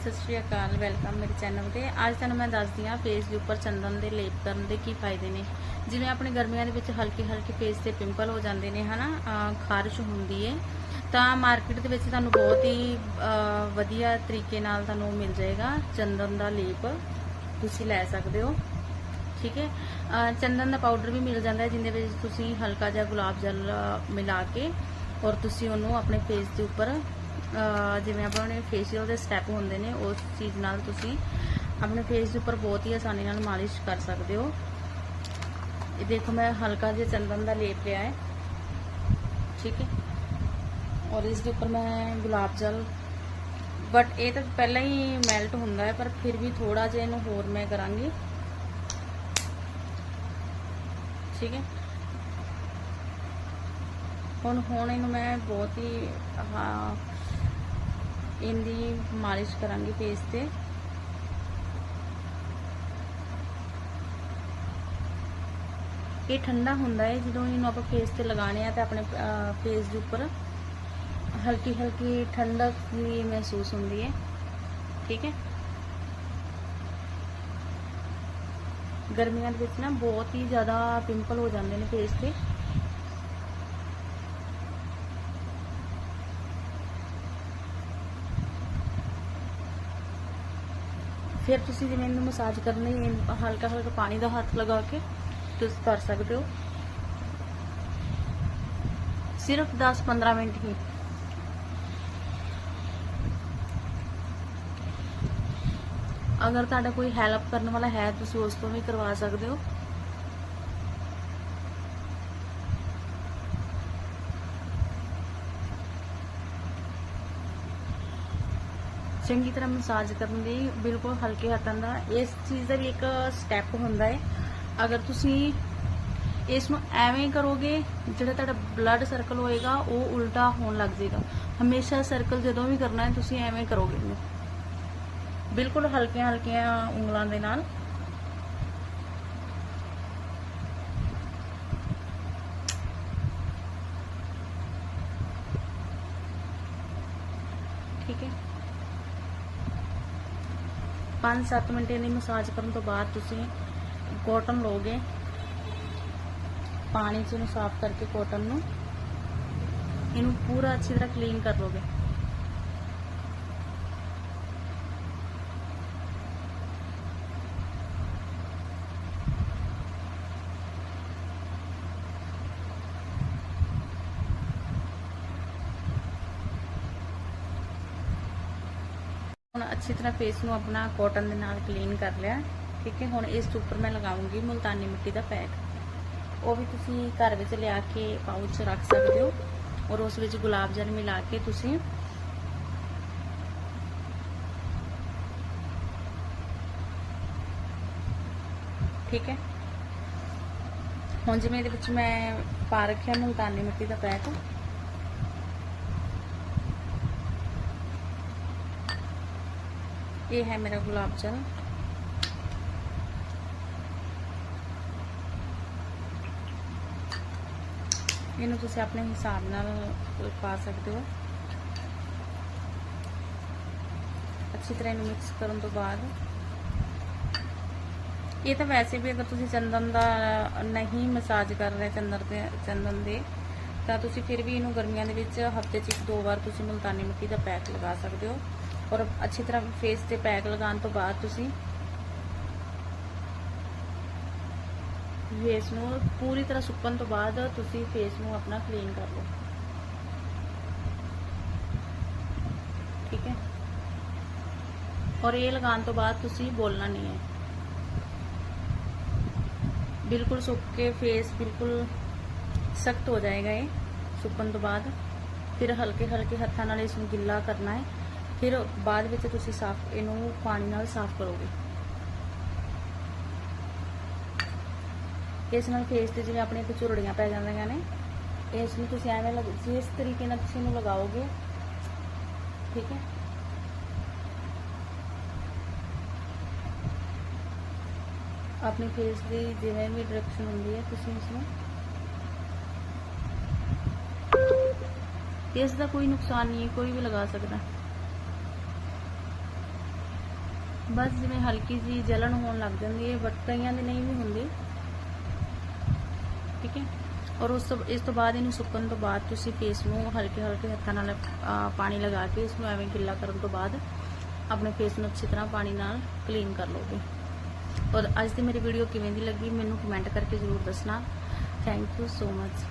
ਸਤਿ ਸ਼੍ਰੀ ਅਕਾਲ ਵੈਲਕਮ ਮੇਰੇ ਚੈਨਲ ਤੇ। ਅੱਜ ਤੁਹਾਨੂੰ ਮੈਂ ਦੱਸਦੀ ਹਾਂ ਫੇਸ ਦੇ ਉੱਪਰ ਚੰਦਨ ਦੇ ਲੇਪ ਕਰਨ ਦੇ ਕੀ ਫਾਇਦੇ ਨੇ। ਜਿਵੇਂ ਆਪਣੇ ਗਰਮੀਆਂ ਦੇ ਵਿੱਚ ਹਲਕੇ ਹਲਕੇ ਫੇਸ ਤੇ ਪਿੰਪਲ ਹੋ ਜਾਂਦੇ ਨੇ, ਹਨਾ? ਅਹ ਖਾਰਿਸ਼ ਹੁੰਦੀ ਹੈ ਤਾਂ ਮਾਰਕੀਟ ਦੇ ਵਿੱਚ ਤੁਹਾਨੂੰ ਬਹੁਤ ਹੀ ਵਧੀਆ ਤਰੀਕੇ ਨਾਲ ਤੁਹਾਨੂੰ ਮਿਲ ਜਾਏਗਾ ਚੰਦਨ ਦਾ ਲੇਪ। ਤੁਸੀਂ ਲੈ ਸਕਦੇ ਹੋ। ਠੀਕ ਹੈ ਚੰਦਨ ਦਾ ਪਾਊਡਰ ਵੀ ਮਿਲ ਜਾਂਦਾ ਹੈ ਜਿੰਦੇ ਵਿੱਚ ਤੁਸੀਂ ਹਲਕਾ ਜਿਹਾ ਗੁਲਾਬ ਜਲ ਮਿਲਾ ਕੇ ਔਰ ਤੁਸੀਂ ਉਹਨੂੰ ਆਪਣੇ ਫੇਸ ਦੇ ਉੱਪਰ ਜਿਵੇਂ ਆਪਾਂ ਆਪਣੇ ਫੇਸ਼ੀਅਲ ਦੇ ਸਟੈਪ ਹੁੰਦੇ ਨੇ, ਉਸ ਚੀਜ਼ ਨਾਲ ਤੁਸੀਂ ਆਪਣੇ ਫੇਸ ਦੇ ਉੱਪਰ ਬਹੁਤ ਹੀ ਆਸਾਨੀ ਨਾਲ ਮਾਲਿਸ਼ ਕਰ ਸਕਦੇ ਹੋ। ਇਹ ਦੇਖੋ, ਮੈਂ ਹਲਕਾ ਜਿਹਾ ਚੰਦਨ ਦਾ ਲੇਪ ਲਿਆ ਹੈ। ਠੀਕ ਹੈ। ਔਰ ਇਸ ਦੇ ਉੱਪਰ ਮੈਂ ਗੁਲਾਬ ਜਲ ਬਟ ਇਹ ਤਾਂ ਪਹਿਲਾਂ ਹੀ ਮੈਲਟ ਹੁੰਦਾ ਹੈ, ਪਰ ਫਿਰ ਵੀ ਥੋੜਾ ਜਿਹਾ ਇਹਨੂੰ ਹੋਰ ਮੈਂ ਕਰਾਂਗੀ। ਠੀਕ ਹੈ। ਹੁਣ ਹੁਣ ਇਹਨੂੰ ਮੈਂ ਬਹੁਤ ਹੀ, ਹਾਂ ਇਹਦੀ ਮਾਲਿਸ਼ ਕਰਾਂਗੇ ਫੇਸ ਤੇ। ਇਹ ਠੰਡਾ ਹੁੰਦਾ ਹੈ, ਜਦੋਂ ਇਹਨੂੰ ਆਪਾਂ ਫੇਸ ਤੇ ਲਗਾਣੇ ਆ ਤਾਂ ਆਪਣੇ ਫੇਸ ਦੇ ਉੱਪਰ ਹਲਕੀ ਹਲਕੀ ਠੰਡਕ ਵੀ ਮਹਿਸੂਸ ਹੁੰਦੀ ਹੈ। ਠੀਕ ਹੈ? ਗਰਮੀਆਂ ਦੇ ਵਿੱਚ ਨਾ ਬਹੁਤ ਹੀ ਜ਼ਿਆਦਾ ਪਿੰਪਲ ਹੋ ਜਾਂਦੇ ਨੇ ਫੇਸ ਤੇ। ਫਿਰ ਤੁਸੀਂ ਜਿਵੇਂ ਇਹਨੂੰ ਮਸਾਜ ਕਰਨੀ ਹਲਕਾ ਹਲਕਾ ਪਾਣੀ ਦਾ ਹੱਥ ਲਗਾ ਕੇ ਤੁਸੀਂ ਕਰ ਸਕਦੇ ਹੋ ਸਿਰਫ 10-15 ਮਿੰਟ ਹੀ ਅਗਰ ਤੁਹਾਡਾ ਕੋਈ ਹੈਲਪ ਕਰਨ ਵਾਲਾ ਹੈ ਤੁਸੀਂ ਉਸ ਤੋਂ ਵੀ ਕਰਵਾ ਸਕਦੇ ਹੋ ਚੰਗੀ ਤਰ੍ਹਾਂ ਮਸਾਜ ਕਰਨ ਦੀ ਬਿਲਕੁਲ ਹਲਕੇ ਹੱਥਾਂ ਦਾ, ਇਸ ਚੀਜ਼ ਦਾ ਵੀ ਇੱਕ ਸਟੈਪ ਹੁੰਦਾ ਹੈ। ਅਗਰ ਤੁਸੀਂ ਇਸ ਨੂੰ ਐਵੇਂ ਕਰੋਗੇ, ਜਿਹੜਾ ਤੁਹਾਡਾ ਬਲੱਡ ਸਰਕਲ ਹੋਏਗਾ, ਉਹ ਉਲਟਾ ਹੋਣ ਲੱਗ ਜਾਏਗਾ। ਹਮੇਸ਼ਾ ਸਰਕਲ ਜਦੋਂ ਵੀ ਕਰਨਾ ਹੈ, ਤੁਸੀਂ ਐਵੇਂ ਕਰੋਗੇ ਬਿਲਕੁਲ ਹਲਕੀਆਂ ਹਲਕੀਆਂ ਉਂਗਲਾਂ ਦੇ ਨਾਲ। ਠੀਕ ਹੈ। 5-7 ਮਿੰਟ ਇਹਦੀ ਮਸਾਜ ਕਰਨ ਤੋਂ ਬਾਅਦ ਤੁਸੀਂ ਕੋਟਨ ਲਓਗੇ। ਪਾਣੀ 'ਚ ਇਹਨੂੰ ਸਾਫ਼ ਕਰਕੇ ਕਾਟਨ ਨੂੰ ਇਹਨੂੰ ਪੂਰਾ ਅੱਛੀ ਤਰ੍ਹਾਂ ਕਲੀਨ ਕਰ ਲੋਗੇ ਹੁਣ ਅੱਛੀ ਤਰ੍ਹਾਂ ਫੇਸ ਨੂੰ ਆਪਣਾ ਕਾਟਨ ਦੇ ਨਾਲ ਕਲੀਨ ਕਰ ਲਿਆ। ਠੀਕ ਹੈ, ਹੁਣ ਇਸ ਦੇ ਉੱਪਰ ਮੈਂ ਲਗਾਉਂਗੀ ਮੁਲਤਾਨੀ ਮਿੱਟੀ ਦਾ ਪੈਕ। ਉਹ ਵੀ ਤੁਸੀਂ ਘਰ ਵਿੱਚ ਲਿਆ ਕੇ ਪਾਊਚ ਰੱਖ ਸਕਦੇ ਹੋ ਔਰ ਉਸ ਵਿੱਚ ਗੁਲਾਬ ਜਲ ਮਿਲਾ ਕੇ ਤੁਸੀਂ ਠੀਕ ਹੈ। ਹੁਣ ਜਿਵੇਂ ਇਹਦੇ ਵਿੱਚ ਮੈਂ ਪਾ ਰੱਖਿਆ ਮੁਲਤਾਨੀ ਮਿੱਟੀ ਦਾ ਪੈਕ। ਇਹ ਹੈ ਮੇਰਾ ਗੁਲਾਬ ਜਲ ਇਹਨੂੰ ਤੁਸੀਂ ਆਪਣੇ ਹਿਸਾਬ ਨਾਲ ਪਾ ਸਕਦੇ ਹੋ ਅੱਛੀ ਤਰ੍ਹਾਂ ਇਹਨੂੰ ਮਿਕਸ ਕਰਨ ਤੋਂ ਬਾਅਦ ਇਹ ਤਾਂ ਵੈਸੇ ਵੀ ਅਗਰ ਤੁਸੀਂ ਚੰਦਨ ਦਾ ਨਹੀਂ ਮਸਾਜ ਕਰ ਰਹੇ ਚੰਦਨ ਦੇ ਚੰਦਨ ਦੇ ਤਾਂ ਤੁਸੀਂ ਫਿਰ ਵੀ ਇਹਨੂੰ ਗਰਮੀਆਂ ਦੇ ਵਿੱਚ ਹਫ਼ਤੇ 'ਚ ਇੱਕ ਦੋ ਵਾਰ ਤੁਸੀਂ ਮੁਲਤਾਨੀ ਮਿੱਟੀ ਦਾ ਪੈਕ ਲਗਾ ਸਕਦੇ ਹੋ ਔਰ ਅੱਛੀ ਤਰ੍ਹਾਂ ਫੇਸ ਤੇ ਪੈਕ ਲਗਾਉਣ ਤੋਂ ਬਾਅਦ ਤੁਸੀਂ ਫੇਸ ਨੂੰ ਪੂਰੀ ਤਰ੍ਹਾਂ ਸੁੱਕਣ ਤੋਂ ਬਾਅਦ ਤੁਸੀਂ ਫੇਸ ਨੂੰ ਆਪਣਾ ਕਲੀਨ ਕਰ ਲਓ ਠੀਕ ਹੈ ਔਰ ਇਹ ਲਗਾਉਣ ਤੋਂ ਬਾਅਦ ਤੁਸੀਂ ਬੋਲਣਾ ਨਹੀਂ ਹੈ ਬਿਲਕੁਲ ਸੁੱਕ ਕੇ ਫੇਸ ਬਿਲਕੁਲ ਸਖਤ ਹੋ ਜਾਏਗਾ ਇਹ ਸੁੱਕਣ ਤੋਂ ਬਾਅਦ ਫਿਰ ਹਲਕੇ ਹਲਕੇ ਹੱਥਾਂ ਨਾਲ ਇਸ ਨੂੰ ਗਿੱਲਾ ਕਰਨਾ ਹੈ ਫਿਰ ਬਾਅਦ ਵਿੱਚ ਤੁਸੀਂ ਸਾਫ਼, ਇਹਨੂੰ ਪਾਣੀ ਨਾਲ ਸਾਫ਼ ਕਰੋਗੇ। ਇਸ ਨਾਲ ਫੇਸ ਤੇ ਜਿਵੇਂ ਆਪਣੇ ਝੁਰੜੀਆਂ ਪੈ ਜਾਂਦੀਆਂ ਨੇ, ਇਸ ਨੂੰ ਤੁਸੀਂ ਐਵੇਂ ਲਗ, ਜਿਸ ਤਰੀਕੇ ਨਾਲ ਤੁਸੀਂ ਇਹਨੂੰ ਲਗਾਓਗੇ, ਠੀਕ ਹੈ। ਆਪਣੇ ਫੇਸ ਦੀ ਜਿਵੇਂ ਵੀ ਡਾਇਰੈਕਸ਼ਨ ਹੁੰਦੀ ਹੈ, ਤੁਸੀਂ ਇਸ ਨੂੰ ਇਸ ਦਾ ਕੋਈ ਨੁਕਸਾਨ ਨਹੀਂ ਕੋਈ ਵੀ ਲਗਾ ਸਕਦਾ। ਬਸ ਜਿਵੇਂ ਹਲਕੀ ਜੀ ਜਲਨ ਹੋਣ ਲੱਗ ਜਾਂਦੀ ਹੈ ਬਟ ਕਈਆਂ ਦੇ ਨਹੀਂ ਵੀ ਹੁੰਦੀ। ਠੀਕ ਹੈ? ਔਰ ਉਸ ਤੋਂ, ਇਸ ਤੋਂ ਬਾਅਦ ਇਹਨੂੰ ਸੁੱਕਣ ਤੋਂ ਬਾਅਦ ਤੁਸੀਂ ਫੇਸ ਨੂੰ ਹਲਕੇ ਹਲਕੇ ਹੱਥਾਂ ਨਾਲ ਪਾਣੀ ਲਗਾ ਕੇ ਇਸ ਨੂੰ ਐਵੇਂ ਗਿੱਲਾ ਕਰਨ ਤੋਂ ਬਾਅਦ ਆਪਣੇ ਫੇਸ ਨੂੰ ਅੱਛੀ ਤਰ੍ਹਾਂ ਪਾਣੀ ਨਾਲ ਕਲੀਨ ਕਰ ਲਓਗੇ। ਔਰ ਅੱਜ ਦੀ ਮੇਰੀ ਵੀਡੀਓ ਕਿਵੇਂ ਦੀ ਲੱਗੀ ਮੈਨੂੰ ਕਮੈਂਟ ਕਰਕੇ ਜ਼ਰੂਰ ਦੱਸਣਾ। Thank you so much